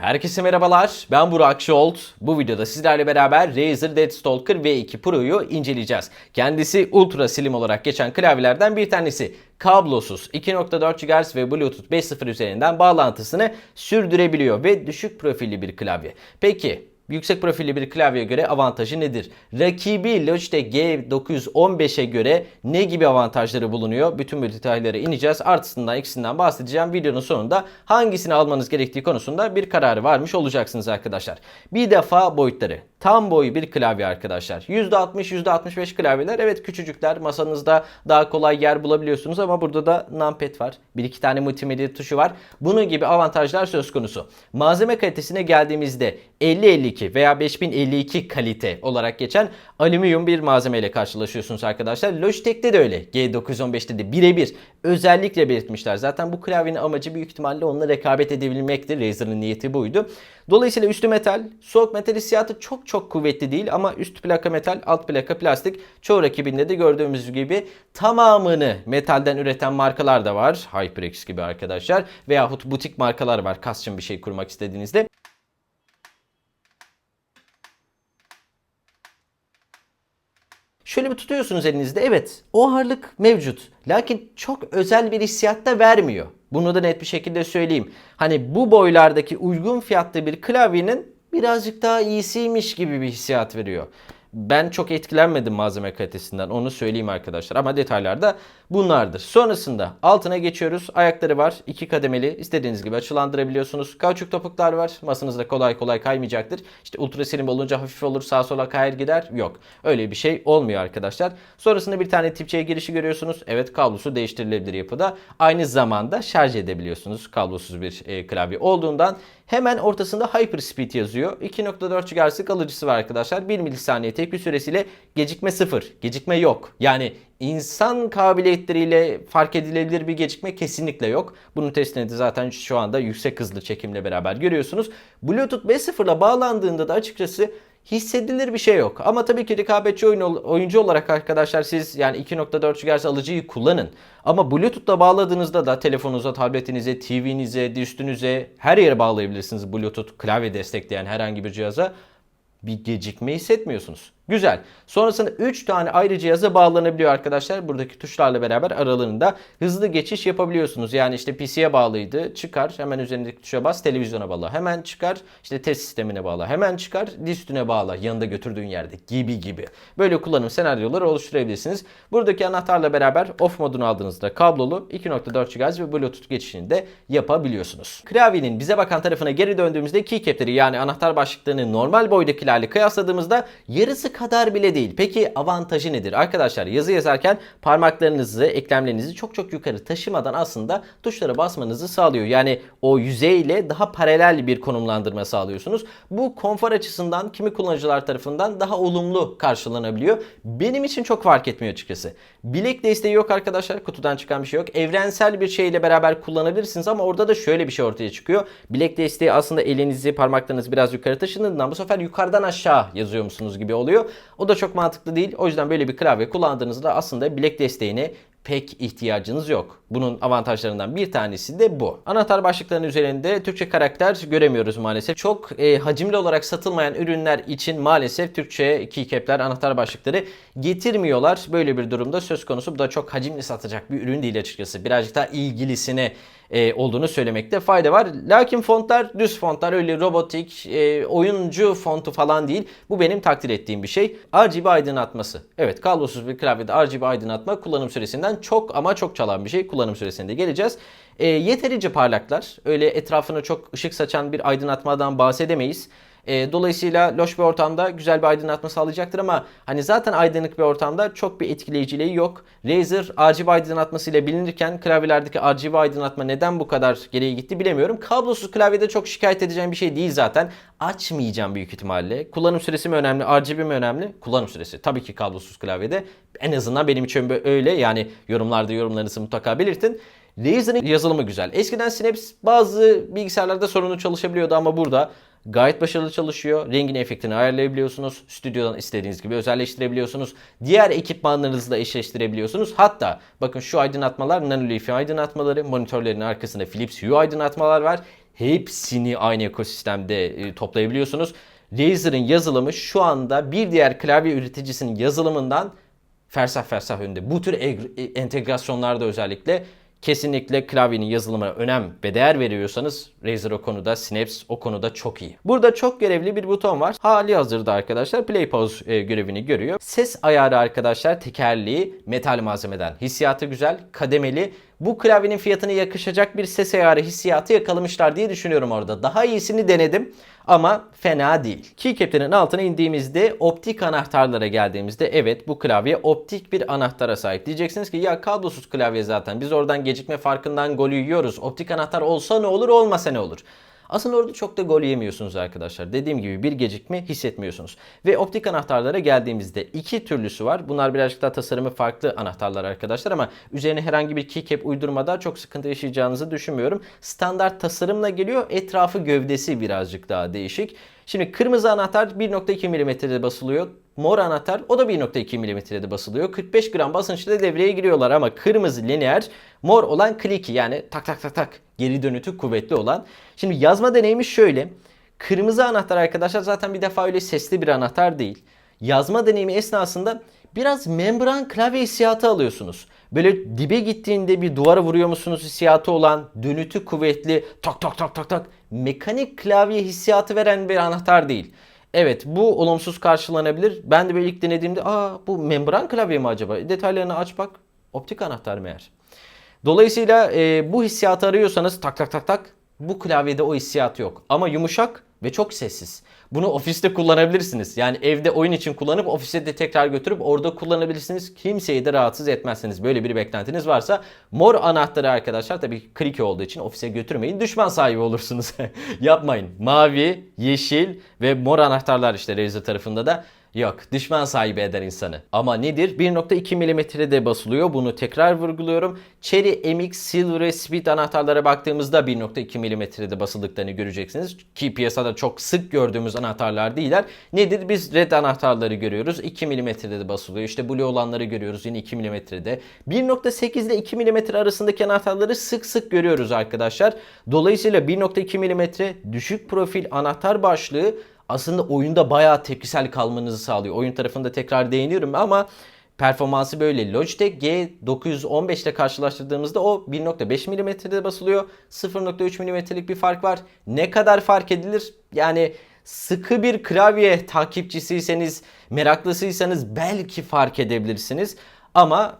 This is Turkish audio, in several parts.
Herkese merhabalar. Ben Burak Şolt. Bu videoda sizlerle beraber Razer Deathstalker V2 Pro'yu inceleyeceğiz. Kendisi ultra slim olarak geçen klavyelerden bir tanesi. Kablosuz 2.4 GHz ve Bluetooth 5.0 üzerinden bağlantısını sürdürebiliyor ve düşük profilli bir klavye. Peki Yüksek profilli bir klavyeye göre avantajı nedir? Rakibi Logitech G915'e göre ne gibi avantajları bulunuyor? Bütün bu detaylara ineceğiz. Artısından eksisinden bahsedeceğim. Videonun sonunda hangisini almanız gerektiği konusunda bir kararı varmış olacaksınız arkadaşlar. Bir defa boyutları. Tam boy bir klavye arkadaşlar. %60 %65 klavyeler evet küçücükler. Masanızda daha kolay yer bulabiliyorsunuz ama burada da numpad var. Bir iki tane multimedya tuşu var. Bunun gibi avantajlar söz konusu. Malzeme kalitesine geldiğimizde 5052 veya 5052 kalite olarak geçen alüminyum bir malzemeyle karşılaşıyorsunuz arkadaşlar. Logitech'te de öyle. G915'te de birebir özellikle belirtmişler. Zaten bu klavyenin amacı büyük ihtimalle onunla rekabet edebilmektir. Razer'ın niyeti buydu. Dolayısıyla üstü metal, soğuk metal hissiyatı çok çok kuvvetli değil ama üst plaka metal, alt plaka plastik. Çoğu rakibinde de gördüğümüz gibi tamamını metalden üreten markalar da var. HyperX gibi arkadaşlar. Veyahut butik markalar var custom bir şey kurmak istediğinizde. Şöyle bir tutuyorsunuz elinizde. Evet o ağırlık mevcut. Lakin çok özel bir hissiyat da vermiyor. Bunu da net bir şekilde söyleyeyim. Hani bu boylardaki uygun fiyatlı bir klavyenin birazcık daha iyisiymiş gibi bir hissiyat veriyor. Ben çok etkilenmedim malzeme kalitesinden onu söyleyeyim arkadaşlar ama detaylarda bunlardır. Sonrasında altına geçiyoruz. Ayakları var. iki kademeli. istediğiniz gibi açılandırabiliyorsunuz. Kauçuk topuklar var. Masanızda kolay kolay kaymayacaktır. İşte ultra slim olunca hafif olur sağa sola kayar gider. Yok. Öyle bir şey olmuyor arkadaşlar. Sonrasında bir tane tip C girişi görüyorsunuz. Evet kablosu değiştirilebilir yapıda. Aynı zamanda şarj edebiliyorsunuz. Kablosuz bir e, klavye olduğundan Hemen ortasında Hyperspeed yazıyor. 2.4 GHz'lık alıcısı var arkadaşlar. 1 milisaniye tepki süresiyle gecikme sıfır. Gecikme yok. Yani insan kabiliyetleriyle fark edilebilir bir gecikme kesinlikle yok. Bunun testini de zaten şu anda yüksek hızlı çekimle beraber görüyorsunuz. Bluetooth 5.0 ile bağlandığında da açıkçası hissedilir bir şey yok. Ama tabii ki rekabetçi oyun, oyuncu olarak arkadaşlar siz yani 2.4 GHz alıcıyı kullanın. Ama Bluetooth'la bağladığınızda da telefonunuza, tabletinize, TV'nize, üstünüze her yere bağlayabilirsiniz Bluetooth klavye destekleyen herhangi bir cihaza. Bir gecikme hissetmiyorsunuz. Güzel. Sonrasında 3 tane ayrı cihaza bağlanabiliyor arkadaşlar. Buradaki tuşlarla beraber aralarında hızlı geçiş yapabiliyorsunuz. Yani işte PC'ye bağlıydı. Çıkar. Hemen üzerindeki tuşa bas. Televizyona bağla. Hemen çıkar. İşte test sistemine bağla. Hemen çıkar. Disk üstüne bağla. Yanında götürdüğün yerde. Gibi gibi. Böyle kullanım senaryoları oluşturabilirsiniz. Buradaki anahtarla beraber off modunu aldığınızda kablolu 2.4 GHz ve Bluetooth geçişini de yapabiliyorsunuz. Klavyenin bize bakan tarafına geri döndüğümüzde keycap'leri yani anahtar başlıklarını normal boydakilerle kıyasladığımızda yarısı kadar bile değil. Peki avantajı nedir? Arkadaşlar yazı yazarken parmaklarınızı, eklemlerinizi çok çok yukarı taşımadan aslında tuşlara basmanızı sağlıyor. Yani o yüzeyle daha paralel bir konumlandırma sağlıyorsunuz. Bu konfor açısından kimi kullanıcılar tarafından daha olumlu karşılanabiliyor. Benim için çok fark etmiyor açıkçası. Bilek desteği yok arkadaşlar. Kutudan çıkan bir şey yok. Evrensel bir şeyle beraber kullanabilirsiniz ama orada da şöyle bir şey ortaya çıkıyor. Bilek desteği aslında elinizi, parmaklarınızı biraz yukarı taşındığından bu sefer yukarıdan aşağı yazıyor musunuz gibi oluyor. O da çok mantıklı değil. O yüzden böyle bir klavye kullandığınızda aslında bilek desteğine pek ihtiyacınız yok. Bunun avantajlarından bir tanesi de bu. Anahtar başlıklarının üzerinde Türkçe karakter göremiyoruz maalesef. Çok e, hacimli olarak satılmayan ürünler için maalesef Türkçe keycap'ler, anahtar başlıkları getirmiyorlar. Böyle bir durumda söz konusu. Bu da çok hacimli satacak bir ürün değil açıkçası. Birazcık daha ilgilisine e, olduğunu söylemekte fayda var. Lakin fontlar düz fontlar öyle robotik e, oyuncu fontu falan değil. Bu benim takdir ettiğim bir şey. RGB aydınlatması. Evet kablosuz bir klavyede RGB aydınlatma kullanım süresinden çok ama çok çalan bir şey. Kullanım süresinde geleceğiz. E, yeterince parlaklar. Öyle etrafına çok ışık saçan bir aydınlatmadan bahsedemeyiz. E, dolayısıyla loş bir ortamda güzel bir aydınlatma sağlayacaktır ama hani zaten aydınlık bir ortamda çok bir etkileyiciliği yok. Razer RGB aydınlatması ile bilinirken klavyelerdeki RGB aydınlatma neden bu kadar geriye gitti bilemiyorum. Kablosuz klavyede çok şikayet edeceğim bir şey değil zaten. Açmayacağım büyük ihtimalle. Kullanım süresi mi önemli, RGB mi önemli? Kullanım süresi. Tabii ki kablosuz klavyede. En azından benim için öyle. Yani yorumlarda yorumlarınızı mutlaka belirtin. Razer'ın yazılımı güzel. Eskiden Synapse bazı bilgisayarlarda sorunu çalışabiliyordu ama burada Gayet başarılı çalışıyor. Rengin efektini ayarlayabiliyorsunuz. Stüdyodan istediğiniz gibi özelleştirebiliyorsunuz. Diğer ekipmanlarınızla eşleştirebiliyorsunuz. Hatta bakın şu aydınlatmalar nanolifi aydınlatmaları. Monitörlerin arkasında Philips Hue aydınlatmalar var. hepsini aynı ekosistemde e, toplayabiliyorsunuz. Razer'ın yazılımı şu anda bir diğer klavye üreticisinin yazılımından fersah fersah önde. Bu tür e, entegrasyonlarda özellikle kesinlikle klavyenin yazılımına önem ve değer veriyorsanız Razer o konuda, Synapse o konuda çok iyi. Burada çok görevli bir buton var. Hali hazırda arkadaşlar play pause e, görevini görüyor. Ses ayarı arkadaşlar tekerleği metal malzemeden. Hissiyatı güzel, kademeli. Bu klavyenin fiyatına yakışacak bir ses ayarı hissiyatı yakalamışlar diye düşünüyorum orada. Daha iyisini denedim ama fena değil. Keycap'lerin altına indiğimizde optik anahtarlara geldiğimizde evet bu klavye optik bir anahtara sahip. Diyeceksiniz ki ya kablosuz klavye zaten biz oradan gecikme farkından golü yiyoruz. Optik anahtar olsa ne olur olmasa ne olur. Aslında orada çok da gol yemiyorsunuz arkadaşlar. Dediğim gibi bir gecikme hissetmiyorsunuz. Ve optik anahtarlara geldiğimizde iki türlüsü var. Bunlar birazcık daha tasarımı farklı anahtarlar arkadaşlar ama üzerine herhangi bir keycap uydurmada çok sıkıntı yaşayacağınızı düşünmüyorum. Standart tasarımla geliyor. Etrafı gövdesi birazcık daha değişik. Şimdi kırmızı anahtar 1.2 mm'de basılıyor. Mor anahtar o da 1.2 mm'de basılıyor. 45 gram basınçla devreye giriyorlar ama kırmızı lineer, mor olan clicky yani tak tak tak tak geri dönütü kuvvetli olan. Şimdi yazma deneyimi şöyle. Kırmızı anahtar arkadaşlar zaten bir defa öyle sesli bir anahtar değil. Yazma deneyimi esnasında biraz membran klavye hissiyatı alıyorsunuz. Böyle dibe gittiğinde bir duvara vuruyor musunuz hissiyatı olan, dönütü kuvvetli, tak tak tak tak tak mekanik klavye hissiyatı veren bir anahtar değil. Evet bu olumsuz karşılanabilir. Ben de böyle ilk denediğimde aa bu membran klavye mi acaba? Detaylarını aç bak. Optik anahtar meğer. Dolayısıyla e, bu hissiyatı arıyorsanız tak tak tak tak bu klavyede o hissiyat yok. Ama yumuşak ve çok sessiz. Bunu ofiste kullanabilirsiniz. Yani evde oyun için kullanıp ofise de tekrar götürüp orada kullanabilirsiniz. Kimseyi de rahatsız etmezsiniz. Böyle bir beklentiniz varsa mor anahtarı arkadaşlar tabii kriki olduğu için ofise götürmeyin. Düşman sahibi olursunuz. Yapmayın. Mavi, yeşil ve mor anahtarlar işte Razer tarafında da Yok düşman sahibi eder insanı. Ama nedir? 1.2 mm'de basılıyor. Bunu tekrar vurguluyorum. Cherry MX Silver ve Speed anahtarlara baktığımızda 1.2 mm'de basıldıklarını göreceksiniz. Ki piyasada çok sık gördüğümüz anahtarlar değiller. Nedir? Biz red anahtarları görüyoruz. 2 mm'de de basılıyor. İşte blue olanları görüyoruz yine 2 mm'de. 1.8 ile 2 mm arasındaki anahtarları sık sık görüyoruz arkadaşlar. Dolayısıyla 1.2 mm düşük profil anahtar başlığı aslında oyunda bayağı tepkisel kalmanızı sağlıyor. Oyun tarafında tekrar değiniyorum ama performansı böyle. Logitech G915 ile karşılaştırdığımızda o 1.5 mm'de basılıyor. 0.3 mm'lik bir fark var. Ne kadar fark edilir? Yani sıkı bir klavye takipçisiyseniz, meraklısıysanız belki fark edebilirsiniz. Ama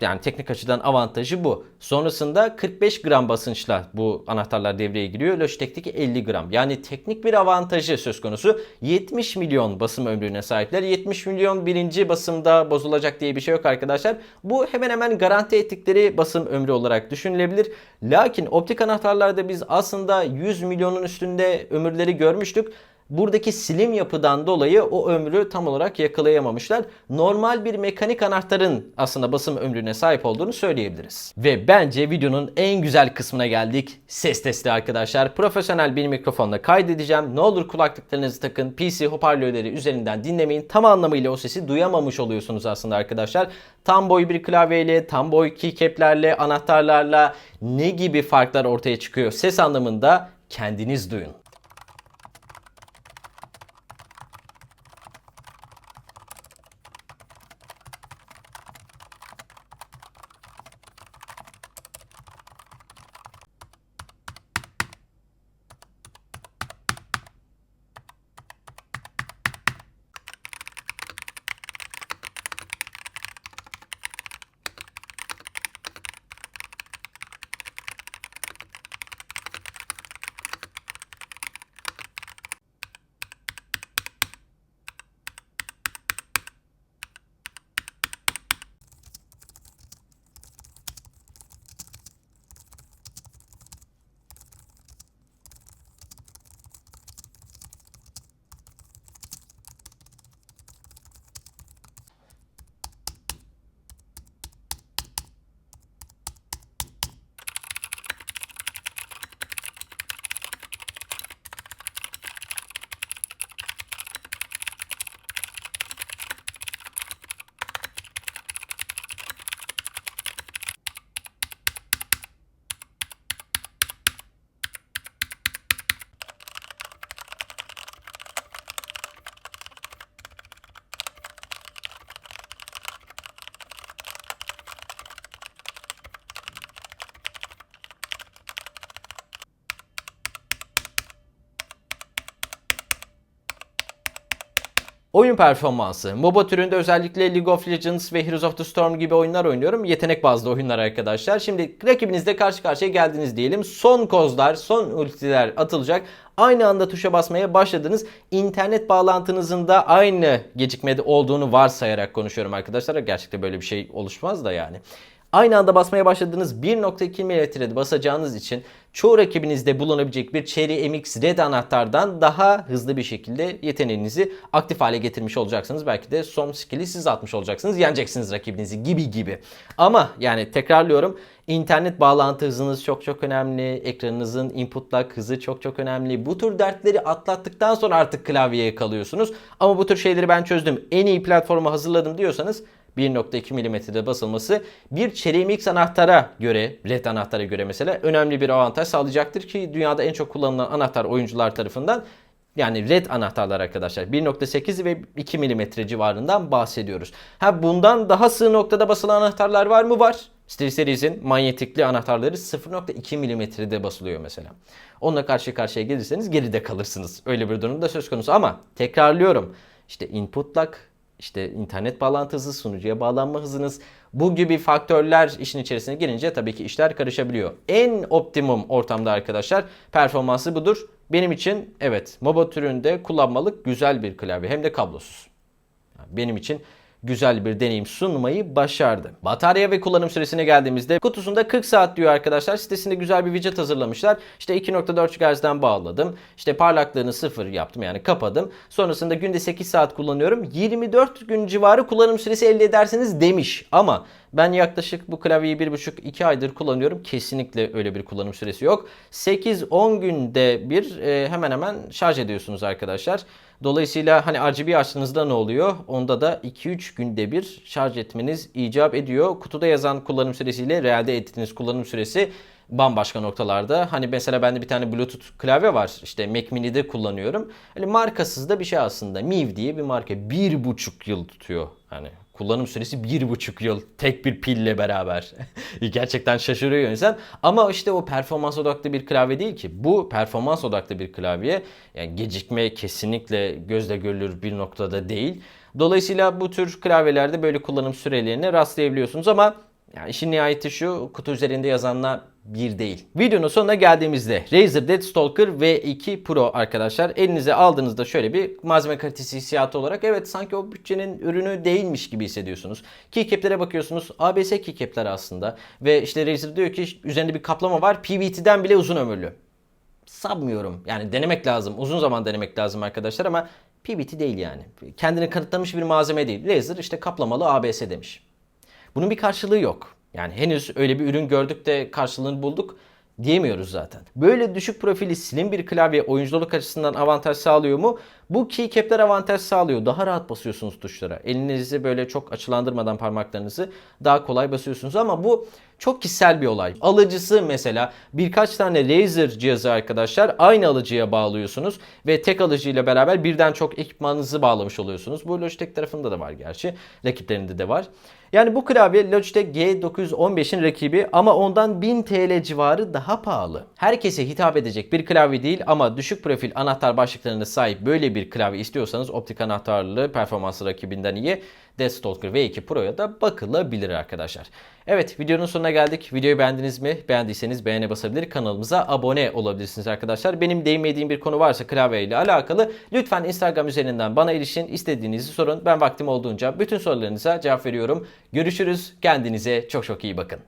yani teknik açıdan avantajı bu. Sonrasında 45 gram basınçla bu anahtarlar devreye giriyor. Logitech'teki 50 gram. Yani teknik bir avantajı söz konusu. 70 milyon basım ömrüne sahipler. 70 milyon birinci basımda bozulacak diye bir şey yok arkadaşlar. Bu hemen hemen garanti ettikleri basım ömrü olarak düşünülebilir. Lakin optik anahtarlarda biz aslında 100 milyonun üstünde ömürleri görmüştük buradaki silim yapıdan dolayı o ömrü tam olarak yakalayamamışlar. Normal bir mekanik anahtarın aslında basım ömrüne sahip olduğunu söyleyebiliriz. Ve bence videonun en güzel kısmına geldik. Ses testi arkadaşlar. Profesyonel bir mikrofonla kaydedeceğim. Ne olur kulaklıklarınızı takın. PC hoparlörleri üzerinden dinlemeyin. Tam anlamıyla o sesi duyamamış oluyorsunuz aslında arkadaşlar. Tam boy bir klavyeyle, tam boy keycap'lerle, anahtarlarla ne gibi farklar ortaya çıkıyor ses anlamında kendiniz duyun. Oyun performansı. MOBA türünde özellikle League of Legends ve Heroes of the Storm gibi oyunlar oynuyorum. Yetenek bazlı oyunlar arkadaşlar. Şimdi rakibinizle karşı karşıya geldiniz diyelim. Son kozlar, son ultiler atılacak. Aynı anda tuşa basmaya başladınız. İnternet bağlantınızın da aynı gecikmede olduğunu varsayarak konuşuyorum arkadaşlar. Gerçekten böyle bir şey oluşmaz da yani. Aynı anda basmaya başladığınız 1.2 milimetrede basacağınız için çoğu rakibinizde bulunabilecek bir Cherry MX Red anahtardan daha hızlı bir şekilde yeteneğinizi aktif hale getirmiş olacaksınız. Belki de son skill'i siz atmış olacaksınız. Yeneceksiniz rakibinizi gibi gibi. Ama yani tekrarlıyorum internet bağlantı hızınız çok çok önemli. Ekranınızın input lag hızı çok çok önemli. Bu tür dertleri atlattıktan sonra artık klavyeye kalıyorsunuz. Ama bu tür şeyleri ben çözdüm. En iyi platformu hazırladım diyorsanız 1.2 milimetrede basılması bir Cherry anahtara göre, LED anahtara göre mesela önemli bir avantaj sağlayacaktır ki dünyada en çok kullanılan anahtar oyuncular tarafından yani red anahtarlar arkadaşlar 1.8 ve 2 milimetre civarından bahsediyoruz. Ha bundan daha sığ noktada basılan anahtarlar var mı? Var. SteelSeries'in manyetikli anahtarları 0.2 milimetrede basılıyor mesela. Onunla karşı karşıya gelirseniz geride kalırsınız. Öyle bir durum da söz konusu ama tekrarlıyorum. İşte input lag, işte internet bağlantı hızı, sunucuya bağlanma hızınız bu gibi faktörler işin içerisine girince tabii ki işler karışabiliyor. En optimum ortamda arkadaşlar performansı budur. Benim için evet MOBA türünde kullanmalık güzel bir klavye hem de kablosuz. Benim için güzel bir deneyim sunmayı başardı. Batarya ve kullanım süresine geldiğimizde kutusunda 40 saat diyor arkadaşlar. Sitesinde güzel bir widget hazırlamışlar. İşte 2.4 GHz'den bağladım. İşte parlaklığını sıfır yaptım yani kapadım. Sonrasında günde 8 saat kullanıyorum. 24 gün civarı kullanım süresi elde edersiniz demiş. Ama ben yaklaşık bu klavyeyi 1,5-2 aydır kullanıyorum. Kesinlikle öyle bir kullanım süresi yok. 8-10 günde bir e, hemen hemen şarj ediyorsunuz arkadaşlar. Dolayısıyla hani RGB açtığınızda ne oluyor? Onda da 2-3 günde bir şarj etmeniz icap ediyor. Kutuda yazan kullanım süresiyle realde ettiğiniz kullanım süresi bambaşka noktalarda. Hani mesela bende bir tane Bluetooth klavye var. İşte Mac Mini'de kullanıyorum. Hani markasız da bir şey aslında. Miv diye bir marka. Bir buçuk yıl tutuyor. Hani kullanım süresi bir buçuk yıl tek bir pille beraber. Gerçekten şaşırıyor insan. Ama işte o performans odaklı bir klavye değil ki. Bu performans odaklı bir klavye. Yani gecikme kesinlikle gözle görülür bir noktada değil. Dolayısıyla bu tür klavyelerde böyle kullanım sürelerine rastlayabiliyorsunuz ama yani işin nihayeti şu kutu üzerinde yazanla bir değil. Videonun sonuna geldiğimizde Razer Deathstalker V2 Pro arkadaşlar elinize aldığınızda şöyle bir malzeme kalitesi hissiyatı olarak evet sanki o bütçenin ürünü değilmiş gibi hissediyorsunuz. Keycap'lere bakıyorsunuz ABS keycap'ler aslında ve işte Razer diyor ki üzerinde bir kaplama var PVT'den bile uzun ömürlü. Sanmıyorum yani denemek lazım uzun zaman denemek lazım arkadaşlar ama PVT değil yani. Kendini kanıtlamış bir malzeme değil. Razer işte kaplamalı ABS demiş. Bunun bir karşılığı yok. Yani henüz öyle bir ürün gördük de karşılığını bulduk diyemiyoruz zaten. Böyle düşük profili slim bir klavye oyunculuk açısından avantaj sağlıyor mu? Bu keycap'ler avantaj sağlıyor. Daha rahat basıyorsunuz tuşlara. Elinizi böyle çok açılandırmadan parmaklarınızı daha kolay basıyorsunuz ama bu çok kişisel bir olay. Alıcısı mesela birkaç tane Razer cihazı arkadaşlar aynı alıcıya bağlıyorsunuz ve tek alıcıyla beraber birden çok ekipmanınızı bağlamış oluyorsunuz. Bu Logitech tarafında da var gerçi. Rakiplerinde de var. Yani bu klavye Logitech G915'in rakibi ama ondan 1000 TL civarı daha pahalı. Herkese hitap edecek bir klavye değil ama düşük profil anahtar başlıklarına sahip böyle bir klavye istiyorsanız optik anahtarlı performansı rakibinden iyi Deathstalker V2 Pro'ya da bakılabilir arkadaşlar. Evet videonun sonuna geldik. Videoyu beğendiniz mi? Beğendiyseniz beğene basabilir. Kanalımıza abone olabilirsiniz arkadaşlar. Benim değinmediğim bir konu varsa klavye ile alakalı lütfen Instagram üzerinden bana erişin. İstediğinizi sorun. Ben vaktim olduğunca bütün sorularınıza cevap veriyorum. Görüşürüz. Kendinize çok çok iyi bakın.